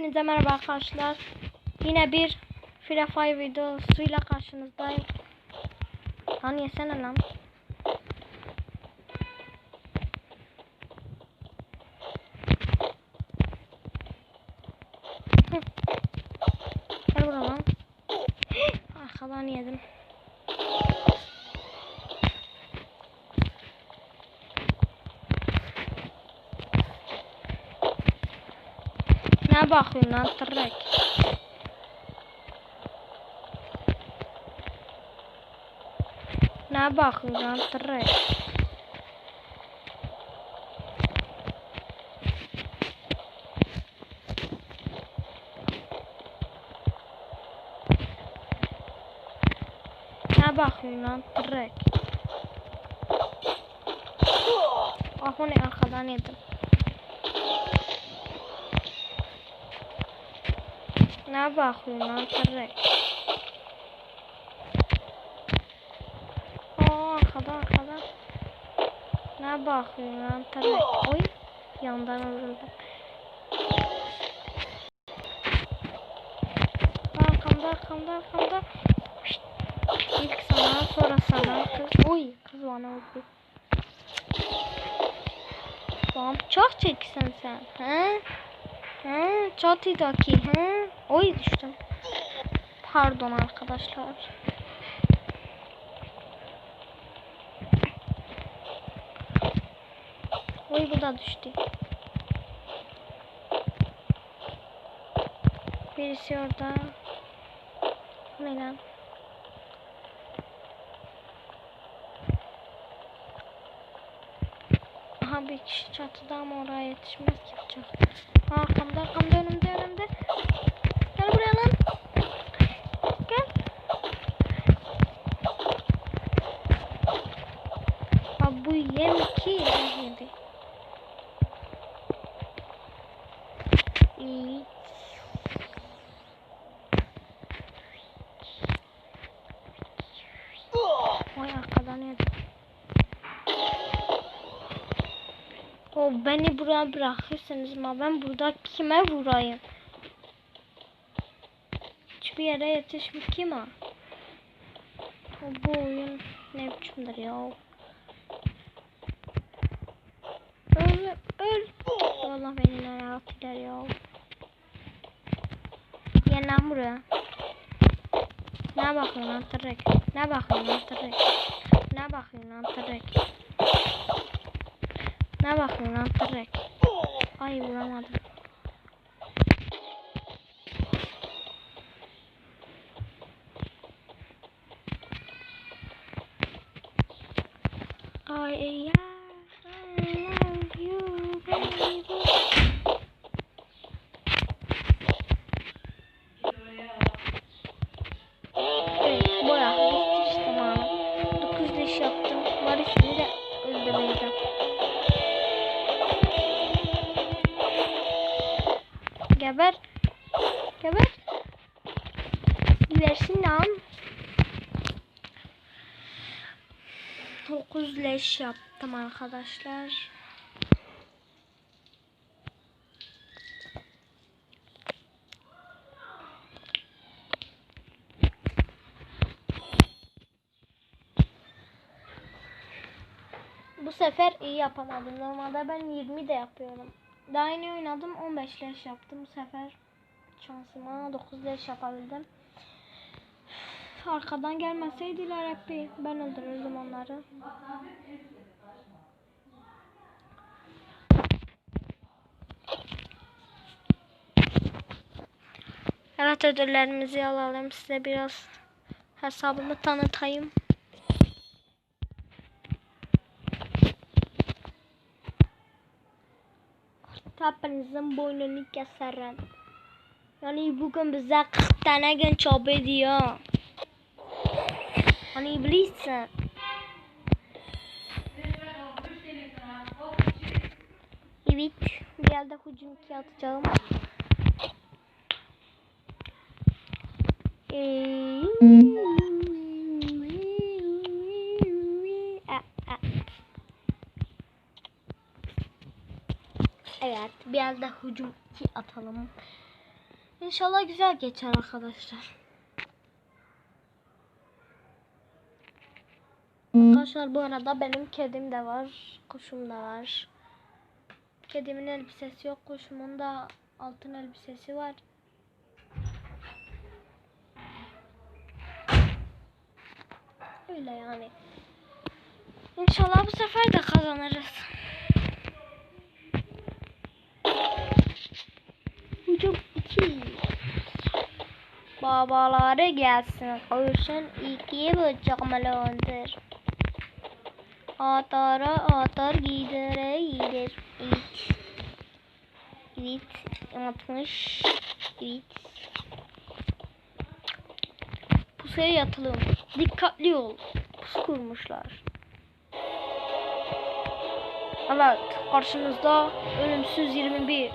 Hepinize merhaba arkadaşlar. Yine bir Free Fire videosuyla karşınızdayım. Lan yesene lan. Gel buraya lan. Arkadan yedim. Ne bakıyorsun lan tırrek? Ne bakıyorsun lan tırrek? Ne bakıyorsun lan tırrek? Ah o ne arkadan yedim. Ne bakıyorsun lan tırrek? Aa arkada arkada. Ne bakıyorsun lan tırrek? Oy yandan vuruldu. Arkamda arkamda arkamda. Şşt. İlk sana sonra sana kız. Oy kız bana vurdu. Tamam çok çeksen sen. He? He? Çatıdaki he? Oy düştüm. Pardon arkadaşlar. Oy bu da düştü. Birisi orada. Ne lan? Aha bir kişi çatıda ama oraya yetişmez ki çok. Arkamda arkamda önümde önümde. Gel buraya lan. Gel. Abi bu yem ki yedi. İyi. Vay arkadan yedim. O beni buraya bırakırsınız ama ben burada kime vurayım? Hiçbir yere yetişmiş kim o? O bu oyun ne biçimdir ya? Öl öl. Allah beni nereye attılar ya? Gel lan buraya. Ne bakıyorsun lan? Ne bakıyorsun lan? Ne bakıyorsun lan? Ne bakıyorsun lan tırrek? Ay vuramadım. Ay ya, 9 leş yaptım arkadaşlar. Bu sefer iyi yapamadım. Normalde ben 20 de yapıyorum. Daha yeni oynadım 15 leş yaptım. Bu sefer şansıma 9 leş yapabildim. Arkadan gelmeseydiler hep ben öldürürdüm onları. Evet ödüllerimizi alalım. Size biraz hesabımı tanıtayım. Hepinizin boynunu keserim. Yani bugün bize 40 tane genç abi ediyor. Hani iblissin. Evet. Bir yerde hücum ki atacağım. Ee. Evet, biraz da hücum ki atalım. İnşallah güzel geçer arkadaşlar. Arkadaşlar bu arada benim kedim de var. Kuşum da var. Kedimin elbisesi yok. Kuşumun da altın elbisesi var. Öyle yani. İnşallah bu sefer de kazanırız. Hücum 2. Babaları gelsin. Koyuşun iki buçuk milyondur. Atara atar gidere gider. Evet. Evet. 60. Evet. Pusuya yatılım. Dikkatli ol. Pusu kurmuşlar. Evet. Karşınızda ölümsüz 21.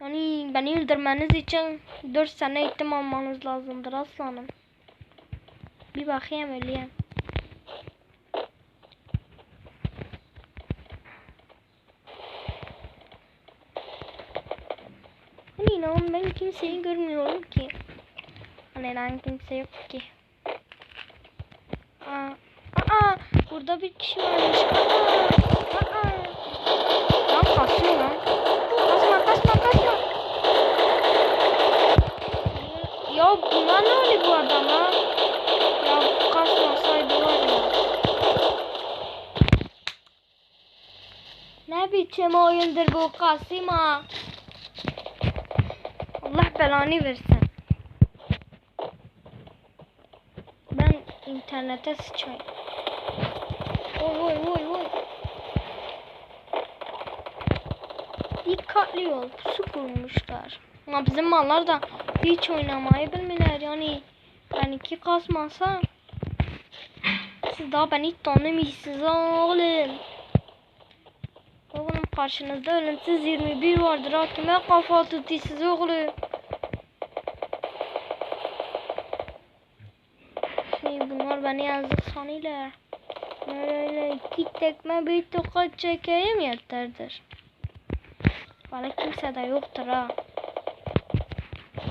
Yani beni öldürmeniz için 4 sene eğitim almanız lazımdır aslanım. Bir bakayım öleyim. İnan ben kimseyi görmüyorum ki. Lan kimse yok ki. Aa, aa, burada bir kişi varmış. Aa, aa. Lan kasıyor lan. Kasma kasma kasma. Ya buna ne oldu bu adama? Ya kasmasaydı var ya. Ne biçim oyundur bu Kasima? Allah belanı versin. Ben internete sıçayım. Oy oy oy oy. Dikkatli ol. Pusu kurmuşlar. Ama bizim mallar da hiç oynamayı bilmiyorlar. Yani ben iki kasmasa siz daha beni tanımıyorsunuz oğlum. Oğlum karşınızda ölümsüz 21 vardır. Kime kafa tutuyorsunuz oğlum? Bunlar beni yazık sanıyorlar. Öyle öyle iki tekme bir tokat çekeyim yeterdir. Valla kimse de yoktur ha.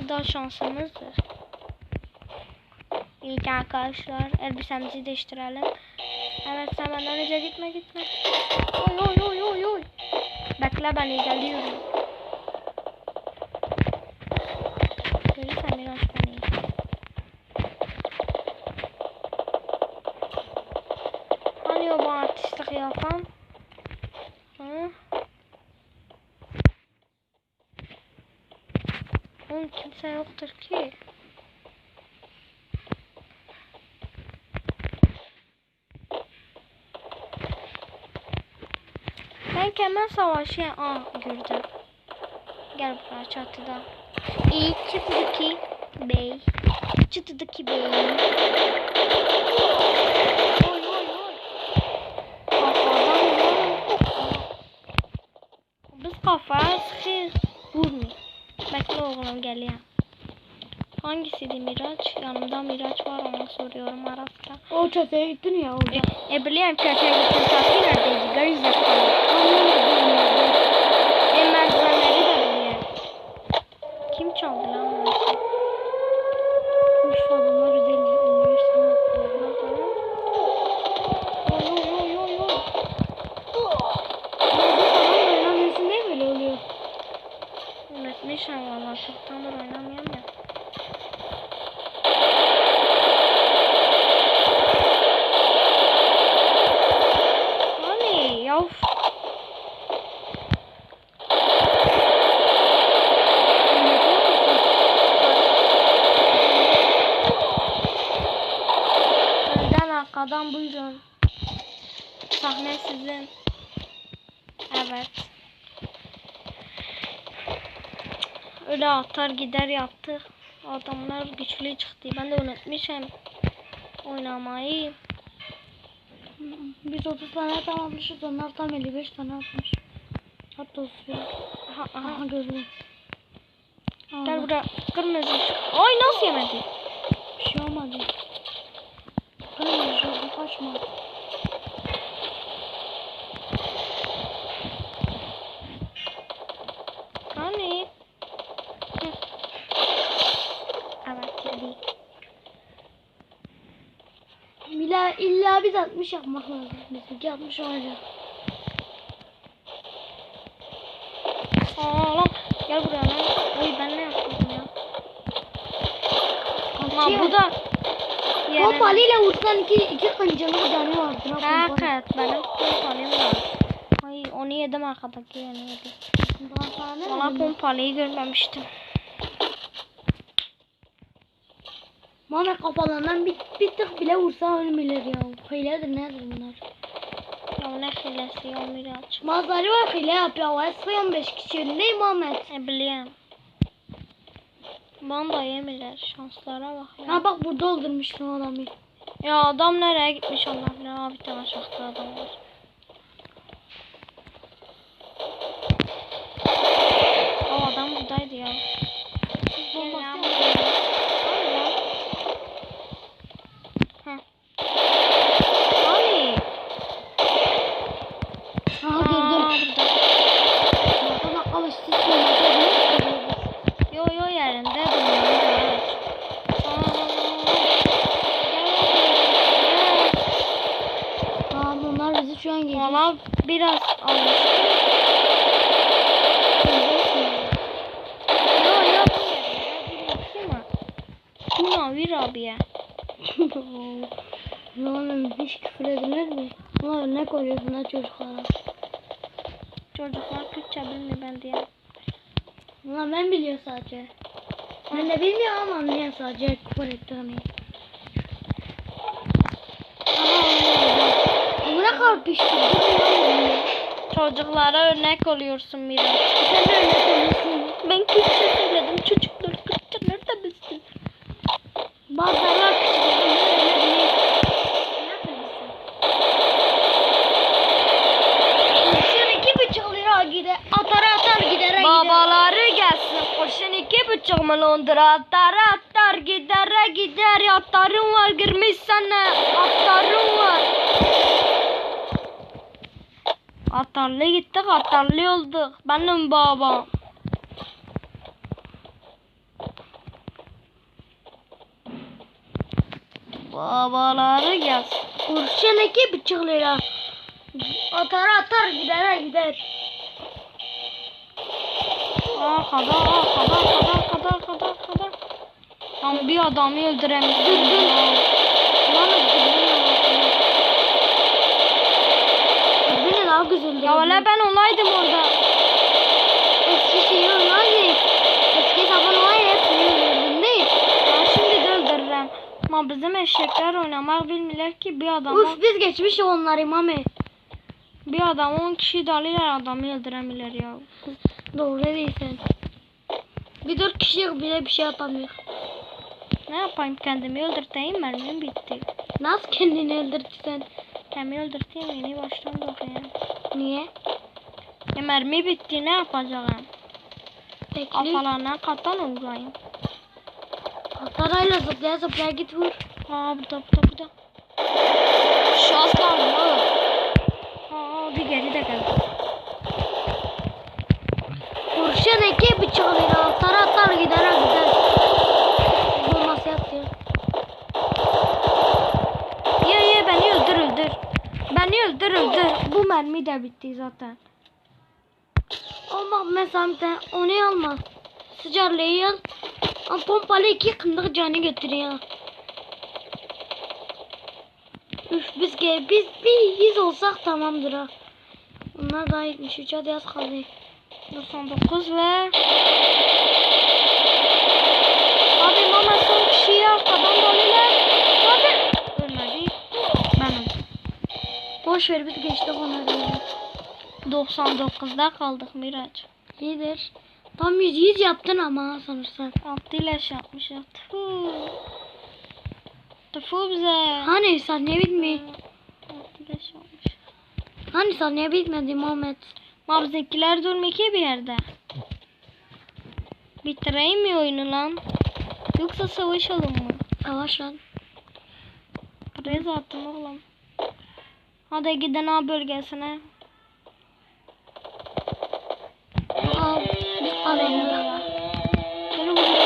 Bu da şansımızdır. İyi arkadaşlar elbisemizi değiştirelim. Evet sen benden önce gitme gitme. Oy oy oy oy oy. Bekle beni geliyorum. Görürsen biraz beni. Hani o bana artistlik yapan? Hı? Oğlum kimse yoktur ki. Ben kemer savaşı aa gördüm. Gel buraya çatıda. İyi çatıdaki bey. Çatıdaki bey. Biz kafaya sıkıyoruz. Vurmuyor. Bekle oğlum geliyor. Hangisiydi Miraç? Yanımda Miraç var ona soruyorum arasında. O çatıya gittin ya orada. E, e biliyorum köşeye gittim tatil neredeydi? Gerizekalı. E merdivenleri de biliyorum. Kim çaldı lan bunu? Kuş adamlar deli. Üniversiteden. Oy oy oy oy oy. Ya bu falan oynamıyorsun niye böyle oluyor? Unutmuşum valla çoktandır oynamıyorum ya. Hani ya uf. Önden arkadan buyurun. Sahne sizin. Evet. Öyle atar gider yaptık. Adamlar güçlü çıktı. Ben de unutmuşum oynamayı. Biz 30 tane tamamlamışız. Onlar tam 55 tane atmış. Hatta 31. Aha, aha. Aha gördüm. Gel buraya. Kırmızı. Ay nasıl yemedi? Bir şey olmadı. Kaçma. Hani? Evet yedi. İlla, illa biz 60 yapmak lazım. Bizimki 60 olacak. Aa lan gel buraya lan. Oy ben ne yaptım ya? Kaçıyor. bu da Pompalıyla vursan iki, iki kancalı bir tane vardır. ha. Hakikat benim pompalım var. Ay onu yedim arkadaki yani Valla dedim? pompalıyı görmemiştim. Muhammed kafalarından bir, bir tık bile vursa ölmüyorlar ya. Hiledir nedir bunlar? Ya ne hilesi ya Miraç. Bazıları var hile yapıyor. Eski 15 kişi değil Muhammed. E biliyorum. Bana da yemiler şanslara bak ya. Ha bak burada öldürmüştüm adamı. Ya adam nereye gitmiş Allah bilir. Bir tane şahtı adam var. O adam buradaydı ya. Bombası Gel yaptı. lan. Hadi lan. Heh. Hani? Ha Aa, gördüm. burada. Bak bak alıştı sonra. Yo yo yerinde duruyor. Miraç. Aa, gel. Tamam onlar bizi şu an Gel. geliyor. Valla biraz. Bir mi? Buna bir abiye. Lan hiç küfür edilir mi? Ulan örnek oluyor bunlar çocuklara. Çocuklar Kürtçe bilmiyor ben diye. Ulan ben biliyorum sadece. Ben de bilmiyorum ama anlıyor sadece küfür ettiğini. Karpıştı. Çocuklara örnek oluyorsun Miraç. Sen de örnek oluyorsun. Ben Kürtçe söyledim. Çocuklar Kürtçe nerede bilsin? Bazıları küçük öyle biliyor. Kurşun iki buçuk lira gider. Atar atar gider. gider. Babaları gelsin. Kurşun iki buçuk milyon lira. Atar atar gidere gider. Atarın var girmiş sana. Atarın var. Atarlı gittik atarlı olduk. Benim babam. Babaları gelsin. Kurşun iki buçuk lira. Atar atar gider gider. Aa kadar aa kadar kadar kadar kadar kadar. Tam bir adamı öldüremişsin. Lan Beni daha güzel. Ya valla ben olaydım orada. Eski şeyi oynayın. Eski zaman olayın hepsini öldürdün değil. Ben şimdi de öldürürüm. Ama bizim eşekler oynamak bilmirler ki bir adam Uf biz geçmiş onları mami. bir adam 10 kişi dalıyorlar adamı öldüremiyorlar ya. Doğru değilsin. Bir dört kişi bile bir şey yapamıyor. Ne yapayım kendimi öldürteyim mermim bitti. Nasıl kendini öldürtsen? Kendimi öldürteyim yeni baştan dokuyayım. Niye? E mermi bitti ne yapacağım? Kafalarına katan uygulayayım. Atarayla zıplaya zıplaya git vur. Aa burada burada burada. Şu aslan mı? Aa bir geri de geldi. Kurşun iki lira. Atar atar gider gider. Bombası yaptı. Ye ye beni öldür öldür. Beni öldür öldür. Bu mermi de bitti zaten. Ama mesela onu alma. Sıcarlığı al. Ama pompalı iki kındık canı götürüyor. Üf biz gel biz bir yüz olsak tamamdır ha. Bunlar daha 73 hadi az kaldı. 99 ve Abi mama son kişiyi arkadan doluyorlar. Hadi. Ölmedi. Ben öldüm. Boş ver biz geçtik onları. ya. 99'da kaldık Miraç. İyidir. Tam 100 100 yaptın ama sanırsan. Altı ilaç yapmış ya. Tfu. Tfu bize. Hani saniye bitmiyor. Altı ilaç yapmış. Hani saniye bitmedi Muhammed. Ma bizimkiler durmuyor ki bir yerde. Bitireyim mi oyunu lan? Yoksa savaşalım mı? Savaş lan. Rez attım oğlum. Hadi gidin A bölgesine. Al Beni onu. vuruyor. Beni vuruyor.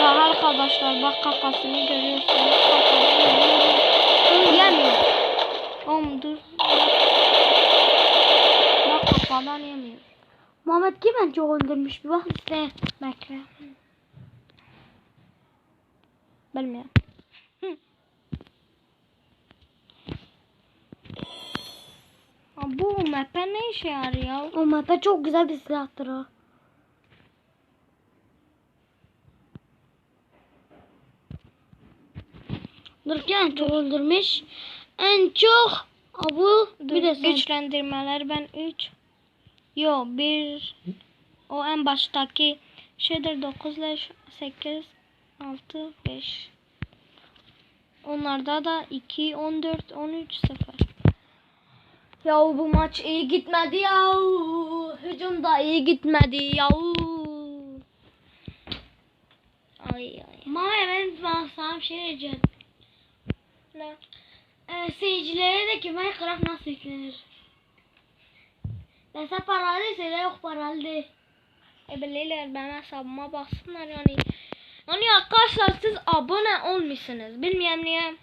Bak arkadaşlar bak kafasını görüyorsunuz. Kafasını. Yemiyor. Oğlum dur. Bak kafadan yemiyor. Muhammed kim bence öldürmüş bir bak işte. Bekle. Bilmiyorum. Hı. Aa, Bu map'e ne işe yarıyor? O mapa çok güzel bir silahtır o. Dururken çok öldürmüş. En çok Dur, bir de sen. güçlendirmeler ben 3 Yo 1 o en baştaki şeydir 9 ile 8 6 5 Onlarda da 2 14 13 0 Ya bu maç iyi gitmedi ya. Hücum da iyi gitmedi ya. Ay ay. Mama ben ben sana bir şey diyeceğim. Ne? Ee, seyircilere de ki Minecraft nasıl yüklenir? Mesela paralıysa da yok paralı değil. E belirler ben hesabıma baksınlar yani. Yani arkadaşlar siz abone olmuşsunuz. Bilmiyorum niye.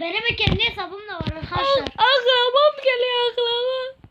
Benim kendi hesabım da var arkadaşlar. Aklamam geliyor aklamam.